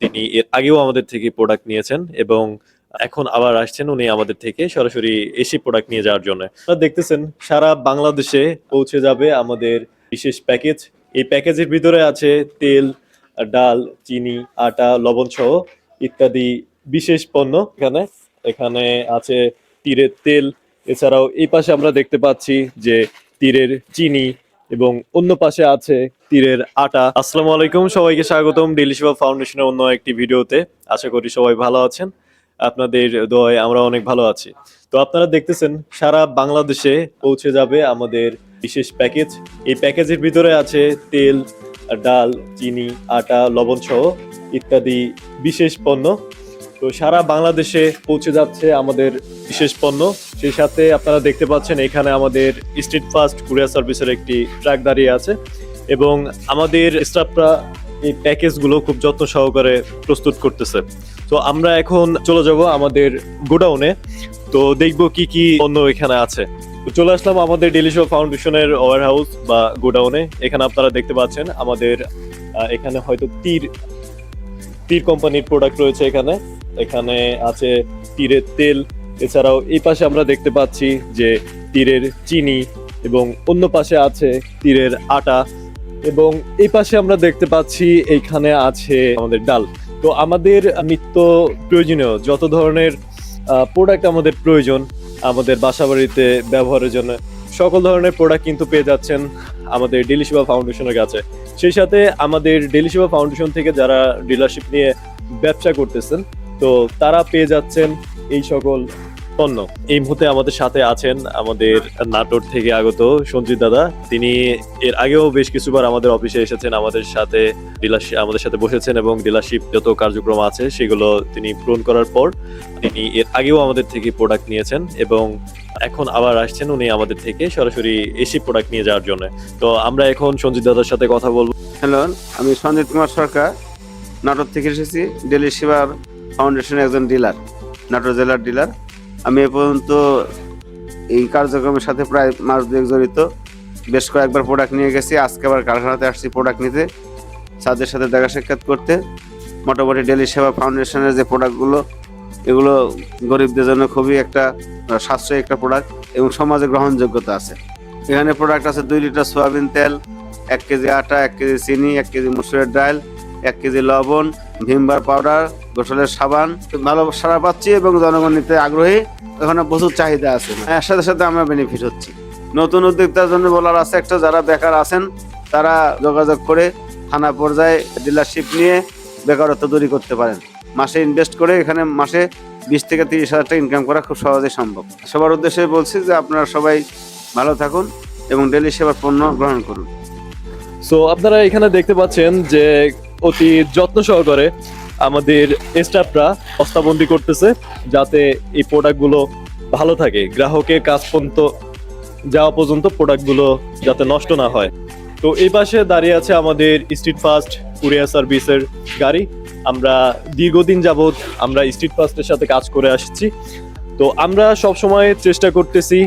তিনি এর আগেও আমাদের থেকে প্রোডাক্ট নিয়েছেন এবং এখন আবার আসছেন উনি আমাদের থেকে সরাসরি এসে প্রোডাক্ট নিয়ে যাওয়ার জন্য। আপনারা দেখতেছেন, সারা বাংলাদেশে পৌঁছে যাবে আমাদের বিশেষ প্যাকেজ এই প্যাকেজের ভিতরে আছে তেল, ডাল, চিনি, আটা, লবণ সহ ইত্যাদি বিশেষ পণ্য। এখানে এখানে আছে তীরের তেল। এছাড়াও এই পাশে আমরা দেখতে পাচ্ছি যে তীরের চিনি এবং অন্য পাশে আছে তীরের আটা। আসসালামু আলাইকুম, সবাইকে স্বাগতম ডেলি সেবা ফাউন্ডেশনের অন্য একটি ভিডিওতে। আশা করি সবাই ভালো আছেন। আপনাদের দোয়ায় আমরা অনেক ভালো আছি। তো আপনারা দেখতেছেন, সারা বাংলাদেশে পৌঁছে যাবে আমাদের বিশেষ প্যাকেজ। এই প্যাকেজের ভিতরে আছে তেল, ডাল, চিনি, আটা লবণ সহ ইত্যাদি বিশেষ পণ্য। তো সারা বাংলাদেশে পৌঁছে যাচ্ছে আমাদের বিশেষ পণ্য। সেই সাথে আপনারা দেখতে পাচ্ছেন এখানে আমাদের স্ট্রিট ফাস্ট কুরিয়ার সার্ভিসের একটি ট্রাক দাঁড়িয়ে আছে এবং আমাদের স্টাফরা এই প্যাকেজগুলো খুব যত্ন সহকারে প্রস্তুত করতেছে। তো আমরা এখন চলে যাব আমাদের গোডাউনে। তো দেখব কি কি অন্য এখানে আছে। তো চলে আসলাম আমাদের ডেলি শো ফাউন্ডেশনের ওয়ার হাউস বা গোডাউনে। এখানে আপনারা দেখতে পাচ্ছেন আমাদের এখানে হয়তো তীর তীর কোম্পানির প্রোডাক্ট রয়েছে এখানে। এখানে আছে তীরের তেল এছাড়াও এই পাশে আমরা দেখতে পাচ্ছি যে তীরের চিনি এবং অন্য পাশে আছে তীরের আটা এবং এই পাশে আমরা দেখতে পাচ্ছি এইখানে আছে আমাদের ডাল। তো আমাদের নিত্য প্রয়োজনীয় যত ধরনের প্রোডাক্ট আমাদের প্রয়োজন, আমাদের বাসাবাড়িতে ব্যবহারের জন্য, সকল ধরনের প্রোডাক্ট কিন্তু পেয়ে যাচ্ছেন আমাদের ডেলি সেবা ফাউন্ডেশনের কাছে। সেই সাথে আমাদের ডেলি সেবা ফাউন্ডেশন থেকে যারা ডিলারশিপ নিয়ে ব্যবসা করতেছেন, তো তারা পেয়ে যাচ্ছেন এই সকল পণ্য এই মুহূর্তে আমাদের সাথে আছেন আমাদের নাটোর থেকে আগত সঞ্জিত দাদা। তিনি এর আগেও বেশ কিছুবার আমাদের অফিসে এসেছেন, আমাদের সাথে ডিলারশিপ আমাদের সাথে বসেছেন এবং ডিলারশিপ যত কার্যক্রম আছে সেগুলো তিনি পূরণ করার পর তিনি এর আগেও আমাদের থেকে প্রোডাক্ট নিয়েছেন এবং এখন আবার আসছেন উনি আমাদের থেকে সরাসরি এসি প্রোডাক্ট নিয়ে যাওয়ার জন্য। তো আমরা এখন সঞ্জিত দাদার সাথে কথা বলব। হ্যালো, আমি সঞ্জিত কুমার সরকার, নাটোর থেকে এসেছি ডেলি সেবার ফাউন্ডেশনের একজন ডিলার নাটোর জেলার ডিলার আমি এ পর্যন্ত এই কার্যক্রমের সাথে প্রায় মাস দুয়েক জড়িত। বেশ কয়েকবার প্রোডাক্ট নিয়ে গেছি। আজকে আবার কারখানাতে আসছি প্রোডাক্ট নিতে। তাদের সাথে দেখা সাক্ষাৎ করতে। মোটামুটি ডেলি সেবা ফাউন্ডেশনের যে প্রোডাক্টগুলো এগুলো গরিবদের জন্য খুবই একটা সাশ্রয়ী একটা প্রোডাক্ট এবং সমাজে গ্রহণযোগ্যতা আছে। এখানে প্রোডাক্ট আছে দুই লিটার সয়াবিন তেল, এক কেজি আটা, এক কেজি চিনি, এক কেজি মুসুরের ডাল এক কেজি লবণ, ভিমবার পাউডার, গোসলের সাবান, ভালো সারা পাচ্ছি এবং জনগণ নিতে আগ্রহী। এখানে প্রচুর চাহিদা আছে। এর সাথে সাথে আমরা বেনিফিট হচ্ছি। নতুন উদ্যোক্তার জন্য বলার আছে একটা, যারা বেকার আছেন, তারা যোগাযোগ করে থানা পর্যায়ে ডিলারশিপ নিয়ে বেকারত্ব দূরী করতে পারেন। মাসে ইনভেস্ট করে এখানে মাসে বিশ থেকে তিরিশ হাজার টাকা ইনকাম করা খুব সহজেই সম্ভব। সবার উদ্দেশ্যে বলছি যে আপনারা সবাই ভালো থাকুন এবং ডেলি সেবার পণ্য গ্রহণ করুন। সো আপনারা এখানে দেখতে পাচ্ছেন যে অতি যত্ন সহকারে আমাদের স্টাফরা বস্তাবন্দি করতেছে যাতে এই প্রোডাক্টগুলো ভালো থাকে। গ্রাহকের কাজ পর্যন্ত যাওয়া পর্যন্ত প্রোডাক্টগুলো যাতে নষ্ট না হয়। তো এই পাশে দাঁড়িয়ে আছে আমাদের স্ট্রিট ফাস্ট কুরিয়ার সার্ভিসের গাড়ি। আমরা দীর্ঘদিন যাবৎ আমরা স্ট্রিট ফাস্টের সাথে কাজ করে আসছি। তো আমরা সব সময় চেষ্টা করতেছি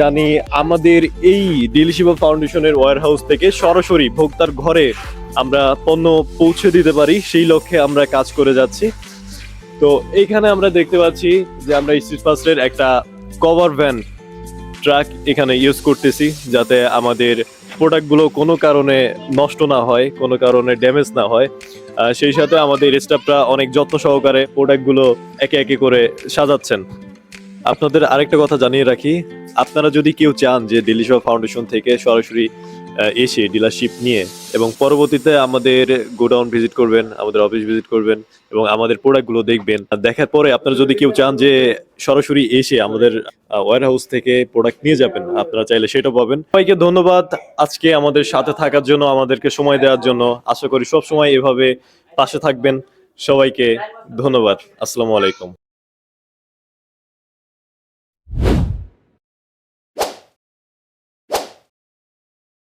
জানি আমাদের এই ডিলিশিবা ফাউন্ডেশনের ওয়ার হাউস থেকে সরাসরি ভোক্তার ঘরে আমরা পণ্য পৌঁছে দিতে পারি, সেই লক্ষ্যে আমরা কাজ করে যাচ্ছি। তো এইখানে আমরা দেখতে পাচ্ছি যে আমরা স্ট্রিট ফাস্টের একটা কভার ভ্যান ট্রাক এখানে ইউজ করতেছি, যাতে আমাদের প্রোডাক্টগুলো কোনো কারণে নষ্ট না হয়, কোনো কারণে ড্যামেজ না হয়। সেই সাথে আমাদের স্টাফরা অনেক যত্ন সহকারে প্রোডাক্টগুলো একে একে করে সাজাচ্ছেন। আপনাদের আরেকটা কথা জানিয়ে রাখি, আপনারা যদি কেউ চান যে দিল্লি ডিলিশা ফাউন্ডেশন থেকে সরাসরি এসে ডিলারশিপ নিয়ে এবং পরবর্তীতে আমাদের গোডাউন ভিজিট করবেন, আমাদের অফিস ভিজিট করবেন এবং আমাদের প্রোডাক্টগুলো দেখবেন। দেখার পরে আপনারা যদি কেউ চান যে সরাসরি এসে আমাদের ওয়ার হাউস থেকে প্রোডাক্ট নিয়ে যাবেন, আপনারা চাইলে সেটা পাবেন। সবাইকে ধন্যবাদ আজকে আমাদের সাথে থাকার জন্য, আমাদেরকে সময় দেওয়ার জন্য। আশা করি সব সময় এভাবে পাশে থাকবেন। সবাইকে ধন্যবাদ। আসসালামু আলাইকুম।